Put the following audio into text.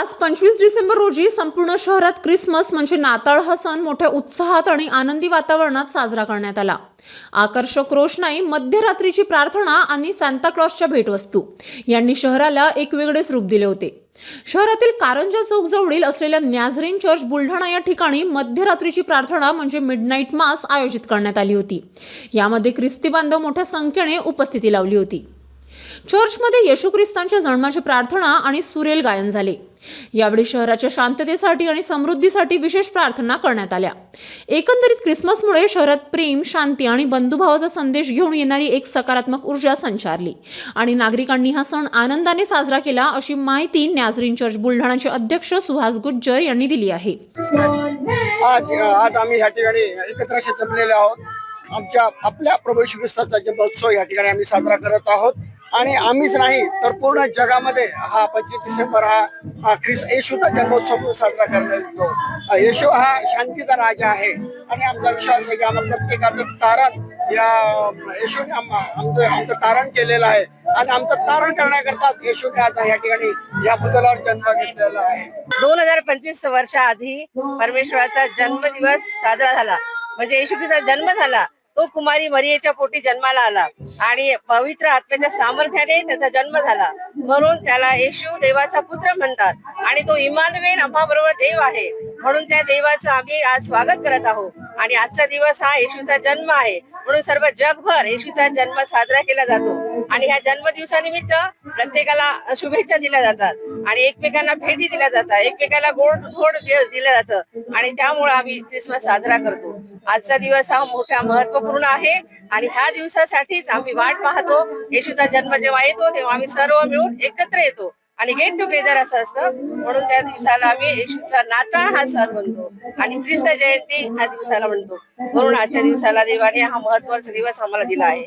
आज पंचवीस डिसेंबर रोजी संपूर्ण शहरात क्रिसमस म्हणजे नाताळ हा सण मोठ्या उत्साहात आणि आनंदी वातावरणात साजरा करण्यात आला. आकर्षक रोषणाई मध्यरात्रीची प्रार्थना आणि सांताक्लॉसच्या भेटवस्तू यांनी शहराला एक वेगळेच रूप दिले होते. शहरातील कारंजा चौक जवळील असलेल्या न्याझरीन चर्च बुलढाणा या ठिकाणी मध्यरात्रीची प्रार्थना म्हणजे मिडनाईट मास आयोजित करण्यात आली होती. यामध्ये ख्रिस्ती बांधव मोठ्या संख्येने उपस्थिती लावली होती. चर्चमध्ये येशू ख्रिस्तांच्या जन्माची प्रार्थना आणि सुरेल गायन झाले. यावेळी शहराच्या शांततेसाठी आणि समृद्धीसाठी विशेष प्रार्थना करण्यात आल्या. एकंदरीत क्रिसमसमुळे शहरात प्रेम शांती आणि बंधुभावाचा संदेश घेऊन येणारी एक सकारात्मक ऊर्जा संचारली. आणि नागरिकांनी हा सण आनंदाने साजरा केला अशी माहिती नॅझरीन चर्च बुलढाणाचे अध्यक्ष सुहास गुज्जर यांनी दिली आहे. आज आज आम्ही या ठिकाणी एकत्र जमलेले आहोत. आमच्या आपल्या प्रभू श्री ख्रिस्ताचा जन्मोत्सव या ठिकाणी आम्ही साजरा करत आहोत. आणि आम्हीच नाही तर पूर्ण जगामध्ये हा पंचवीस डिसेंबर हा ख्रिस येशूचा जन्मोत्सव म्हणून साजरा करण्यात येतो. येशू हा शांतीचा राजा आहे. आणि आमचा विश्वास आहे की आम्हाला प्रत्येकाचं तारण या येशूने आमचं आमचं तारण केलेलं आहे. आणि आमचं तारण करण्याकरता येशूने आता या ठिकाणी या पुतळ्यावर जन्म घेतलेला आहे. दोन हजार पंचवीस वर्षाआधी परमेश्वराचा जन्मदिवस साजरा झाला. म्हणजे येशू जन्म झाला. तो कुमारी मरियेच्या पोटी जन्माला आला. आणि पवित्र आत्म्याच्या सामर्थ्याने त्याचा जन्म झाला. म्हणून त्याला येशू देवाचा पुत्र म्हणतात. आणि तो इमानवेन आम्हाबरोबर देव आहे. म्हणून त्या देवाचं आम्ही आज स्वागत करत आहोत. आणि आजचा दिवस हा येशूचा जन्म आहे. म्हणून सर्व जगभर येशूचा जन्म साजरा केला जातो. आणि ह्या जन्मदिवसानिमित्त प्रत्येकाला शुभेच्छा दिल्या जातात. आणि एकमेकांना भेटी दिल्या जातात. एकमेकाला गोड धोड दिलं जातं. आणि त्यामुळे आम्ही क्रिसमस साजरा करतो. आजचा दिवस हा मोठा महत्त्वपूर्ण आहे. आणि ह्या दिवसासाठीच आम्ही वाट पाहतो. येशूचा जन्म जेव्हा येतो तेव्हा आम्ही सर्व मिळून एकत्र येतो. आणि गेट टुगेदर असं असतं. म्हणून त्या दिवसाला आम्ही येशूचा नाताळ हा सण म्हणतो. आणि ख्रिस्त जयंती ह्या दिवसाला म्हणतो. म्हणून आजच्या दिवसाला देवाने हा महत्त्वाचा दिवस आम्हाला दिला आहे.